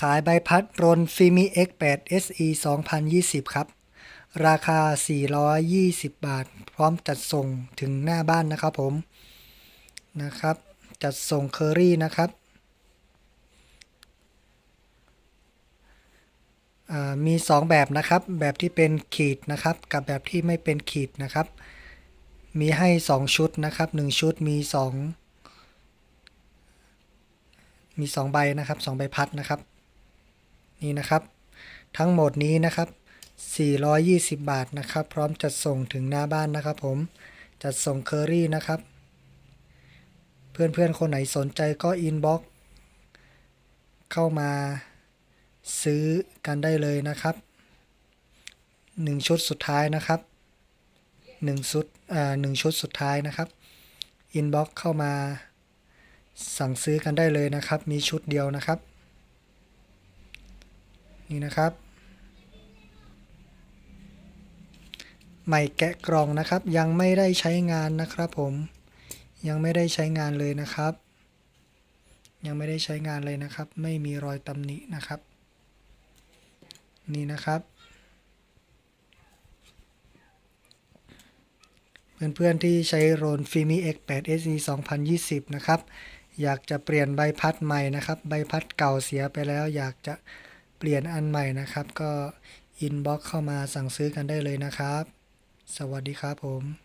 ขายใบพัดรนฟิมิ X8 SE 2020 ครับ ราคา 420 บาท พร้อมจัดส่งถึงหน้าบ้านนะครับผมนะครับ จัดส่งเคอรี่นะครับมี 2 แบบนะครับ แบบที่เป็นขีดนะครับ กับแบบที่ไม่เป็นขีดนะครับ มีให้ 2 ชุดนะครับ 1 ชุดมี 2 มี 2 ใบนะครับ 2 ใบพัดนะครับ นี่นะครับ ทั้งหมดนี้นะครับ 420 บาทนะครับ พร้อมจัดส่งถึงหน้าบ้านนะครับ ผมจัดส่งเคอรี่นะครับ เพื่อนๆคนไหนสนใจก็อินบ็อกเข้ามาซื้อกันได้เลยนะครับ1ชุดสุดท้ายนะครับ1ชุดอ่า1ชุดสุดท้ายนะครับอินบ็อกเข้ามาสั่งซื้อกันได้เลยนะครับ มีชุดเดียวนะครับ นี่นะครับใหม่แกะกล่องนะครับ ยังไม่ได้ใช้งานนะครับ ผมยังไม่ได้ใช้งานเลยนะครับ ยังไม่ได้ใช้งานเลยนะครับ ไม่มีรอยตำหนินะครับ นี่นะครับ เพื่อนๆที่ใช้โรนฟิมิ X8 SE 2020 นะครับ อยากจะเปลี่ยนใบพัดใหม่นะครับ ใบพัดเก่าเสียไปแล้ว อยากจะ เปลี่ยนอันใหม่นะครับ ก็อินบ็อกเข้ามาสั่งซื้อกันได้เลยนะครับ สวัสดีครับผม